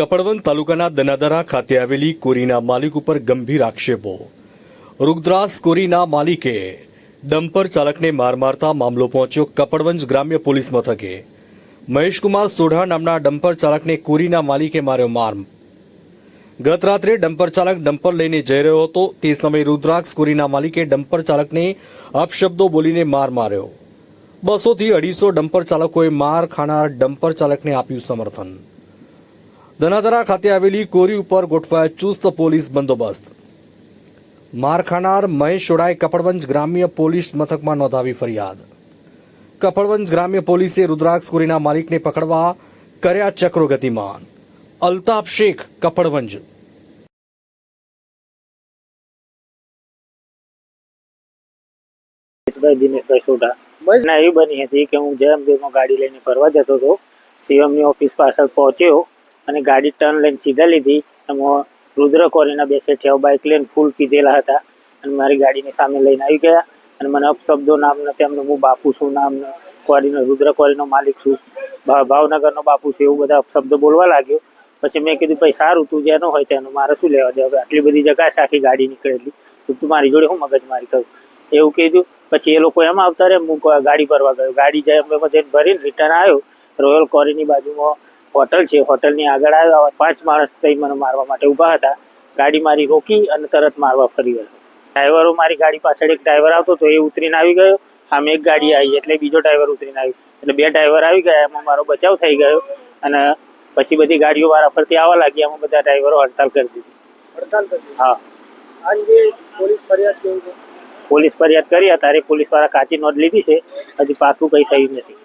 કપડવંત તાલુકાના દનાદરા ખાતે આવેલી કોરીના માલિક ઉપર ગંભીર આક્ષેપો. રુદ્રાસ કોરીના માલિકે ડમ્પર ચાલકને માર મારતા મામલો પહોંચ્યો કપડવંજ ગ્રામ્ય પોલીસ મથકે. મહેશકુમાર સોઢા નામના ડમ્પર ચાલકને કોરીના માલિકે માર્યો માર. ગત રાત્રે ડમ્પર ચાલક ડમ્પર લઈને જઈ રહ્યો હતો. તે સમયે રુદ્રાક્ષ કોરીના માલિકે ડમ્પર ચાલકને અપશબ્દો બોલીને માર માર્યો. બસોથી અઢીસો ડમ્પર ચાલકોએ માર ખાનાર ડમ્પર ચાલકને આપ્યું સમર્થન. ધનાધરા ખાતે આવેલી કોરી ઉપર ગોઠવાયો ચુસ્ત પોલીસ બંદોબસ્ત માર ખાનાર મહેશ શોડાએ કપડવંજ ગ્રામ્ય પોલીસ મથકમાં નોંધાવી ફરિયાદ કપડવંજ ગ્રામ્ય પોલીસે રુદ્રાક્ષ કોરીના માલિકને પકડવા કર્યા ચક્રો ગતિમાન અલ્તાફ શેખ કપડવંજ દિનેશભાઈ દિનેશભાઈ સોઢા ના એવી બની હતી કે હું જેમ બેમાં ગાડી લઈને ફરવા જતો હતો સીએમની ઓફિસ પાછળ પહોંચ્યો અને ગાડી ટર્ન લઈને સીધા લીધી. એમાં રુદ્ર કોરીના બે શેઠિયાઓ બાઇક લઈને ફૂલ પીધેલા હતા. અને મારી ગાડીની સામે લઈને આવી ગયા. અને મને અપશબ્દો નામને તેમને, હું બાપુ છું નામ કોરીનો, રુદ્ર કોરીનો માલિક છું. ભાવનગરનો બાપુ છું એવું બધા અપશબ્દો બોલવા લાગ્યો. પછી મેં કીધું, ભાઈ, સારું, તું જેનો હોય તેનું મારે શું લેવા દે હવે આટલી બધી જગ્યા છે આખી ગાડી નીકળેલી. તો તું મારી જોડે હું મગજ મારી કરું? એવું કીધું. પછી એ લોકો એમાં આવતા રહે, હું ગાડી ભરવા ગયો. ગાડી જાય, અમે જઈને ભરીને રિટર્ન આવ્યો રોયલ કોરીની બાજુમાં હોટલ છે. હોટલની આગળ આવ્યા પાંચ માણસ થઈ મને મારવા માટે ઊભા હતા. ગાડી મારી રોકી અને તરત મારવા ફરી વળ્યો. ડ્રાઈવરો મારી ગાડી પાછળ એક ડ્રાઈવર આવતો તો એ ઉતરીને આવી ગયો. આમ એક ગાડી આવી એટલે બીજો ડ્રાઈવર ઉતરીને આવ્યો એટલે બે ડ્રાઈવર આવી ગયા એમાં મારો બચાવ થઈ ગયો અને પછી બધી ગાડીઓ વાળા ફરતી આવવા લાગી એમાં બધા ડ્રાઈવરો હડતાલ કરી દીધી. હડતાલ કરી હા. પોલીસ ફરિયાદ પોલીસ ફરિયાદ કરી તારે પોલીસવાળા કાચી નોંધ લીધી છે. હજી પાકું કઈ થયું નથી.